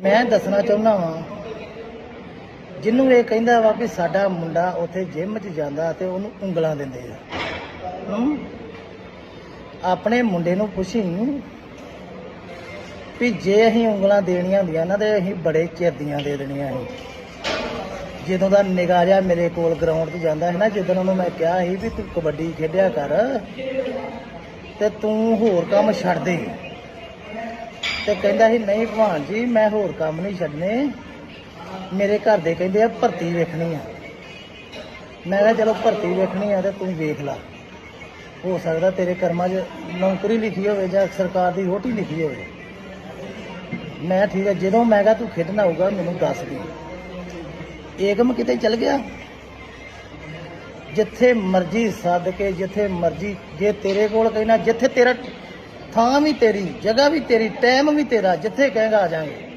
ਮੈਂ ਦੱਸਣਾ ਚਾਹੁੰਦਾ ਵਾਂ, ਜਿਹਨੂੰ ਇਹ ਕਹਿੰਦਾ ਵਾ ਵੀ ਸਾਡਾ ਮੁੰਡਾ ਉੱਥੇ ਜਿਮ 'ਚ ਜਾਂਦਾ ਤੇ ਉਹਨੂੰ ਉਂਗਲਾਂ ਦਿੰਦੇ ਆ। ਆਪਣੇ ਮੁੰਡੇ ਨੂੰ ਪੁੱਛੀ ਵੀ ਜੇ ਅਸੀਂ ਉਂਗਲਾਂ ਦੇਣੀਆਂ ਹੁੰਦੀਆਂ ਨਾ ਤੇ ਅਸੀਂ ਬੜੇ ਚਿਰ ਦੀਆਂ ਦੇ ਦੇਣੀਆਂ ਸੀ। ਜਦੋਂ ਦਾ ਨਿਗਾਰਿਆ ਮੇਰੇ ਕੋਲ ਗਰਾਊਂਡ 'ਚ ਜਾਂਦਾ ਹੈ ਨਾ, ਜਦੋਂ ਉਹਨੂੰ ਮੈਂ ਕਿਹਾ ਸੀ ਵੀ ਤੂੰ ਕਬੱਡੀ ਖੇਡਿਆ ਕਰ ਤੇ ਤੂੰ ਹੋਰ ਕੰਮ ਛੱਡ ਦੇ। ਤੇ ਕਹਿੰਦਾ ਸੀ, ਨਹੀਂ ਭਗਵਾਨ ਜੀ, ਮੈਂ ਹੋਰ ਕੰਮ ਨਹੀਂ ਛੱਡਨੇ। ਮੇਰੇ ਘਰ ਦੇ ਕਹਿੰਦੇ ਆ, ਭਰਤੀ ਵੇਖਣੀ ਆ। ਮੈਂ ਕਿਹਾ, ਚਲੋ ਭਰਤੀ ਵੇਖਣੀ ਆ ਤੇ ਤੂੰ ਵੇਖ ਲੈ। ਹੋ ਸਕਦਾ ਤੇਰੇ ਕਰਮਾਂ 'ਚ ਨੌਕਰੀ ਲਿਖੀ ਹੋਵੇ ਜਾਂ ਸਰਕਾਰ ਦੀ ਰੋਟੀ ਲਿਖੀ ਹੋਵੇ। ਮੈਂ ਠੀਕ ਹੈ ਜਦੋਂ ਮੈਂ ਕਿਹਾ, ਤੂੰ ਖੇਡਣਾ ਹੋਊਗਾ ਮੈਨੂੰ ਦੱਸ ਦੇ। ਏਕਮ ਕਿਤੇ ਚਲ ਗਿਆ? ਜਿੱਥੇ ਮਰਜ਼ੀ ਸੱਦ ਕੇ, ਜਿੱਥੇ ਮਰਜ਼ੀ ਜੇ ਤੇਰੇ ਕੋਲ ਕਹਿਣਾ ਜਿੱਥੇ ਤੇਰਾ ਥਾਂ ਵੀ ਤੇਰੀ ਜਗ੍ਹਾ ਵੀ ਤੇਰੀ ਟਾਈਮ ਵੀ ਤੇਰਾ ਜਿੱਥੇ ਕਹੇਗਾ ਆ ਜਾਾਂਗੇ